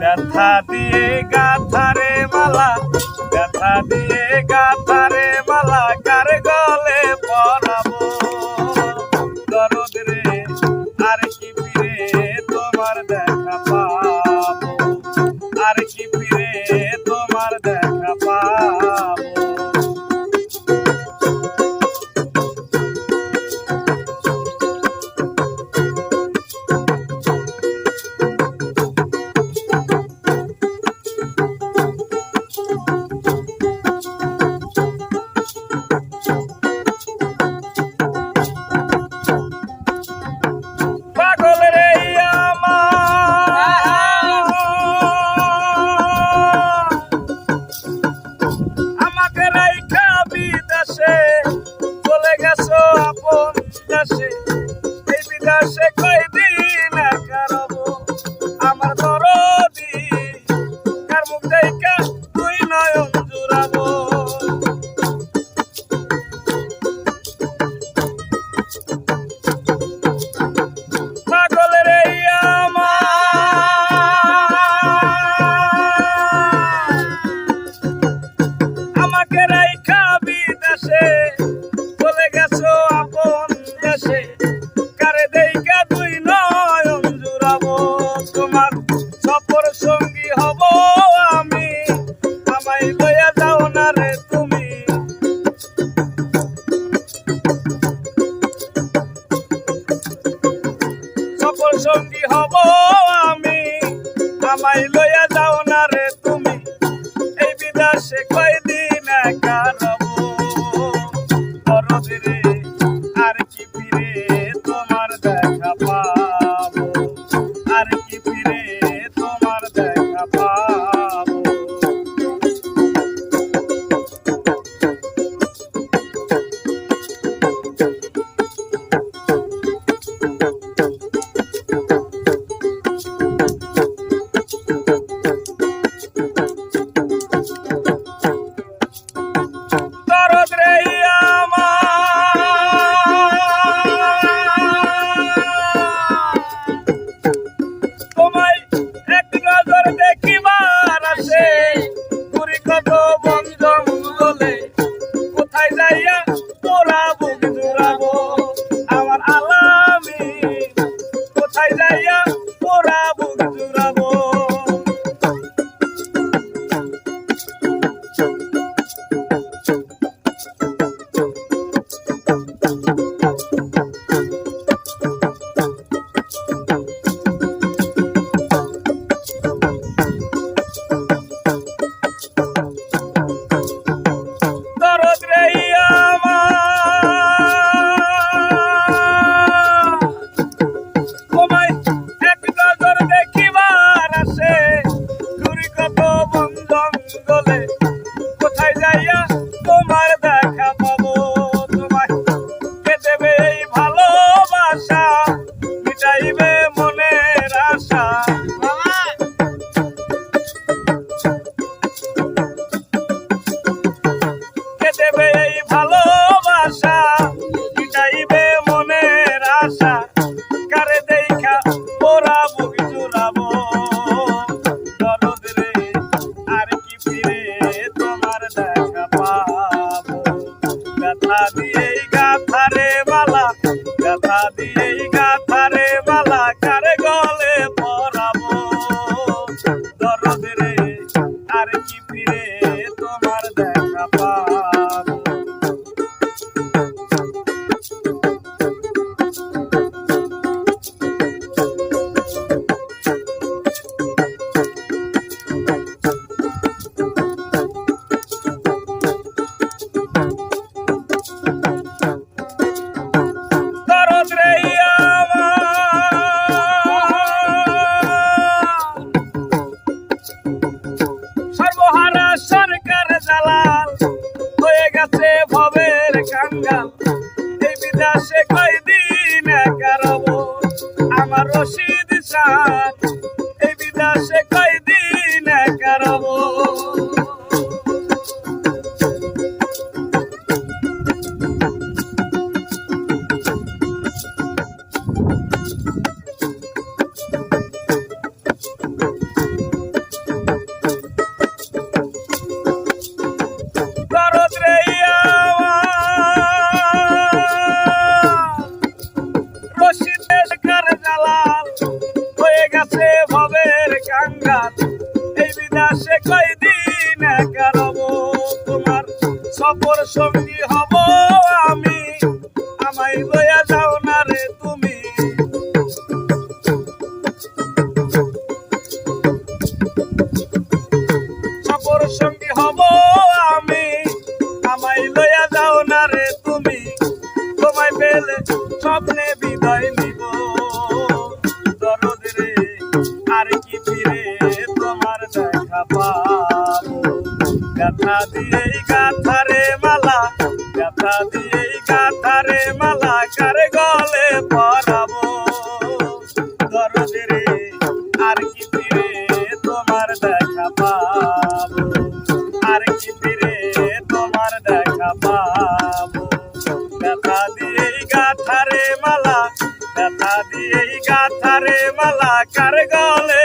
ব্যথা দিয়ে গাথারে মালা ব্যথা দিয়ে গাথারে মালা কার গলে পরাবো? দরদ রে হব আমি? আমায় লইয়া যাও না রে তুমি। এই বিদাসে কয়দিন একা রব Come সে ভবের কাঙ্গাল এই বিদেশে কয়দিন একারব আমার রশিদ শান এই বিদেশে কয়দিন একারব সফর সঙ্গী হব আমি। আমায় লইয়া যাও না রে তুমি। সফর সঙ্গী হব আমি। আমায় লইয়া যাও না রে তুমি। তোমায় পেলে স্বপ্নে বিদায় নিব। দরদ কি ফিরে তোমার গাথা দিয়েই গাথারে মালা গাথা দিয়েই গাথারে মালা কার গলে পরাবো। দরদ রে আর কি তোমার দেখা পাবো। আর কি ফিরে তোমার দেখা পাবো। ব্যথা দিয়েই গাথারে মালা, ব্যথা দিয়েই গাথারে মালা কার গলে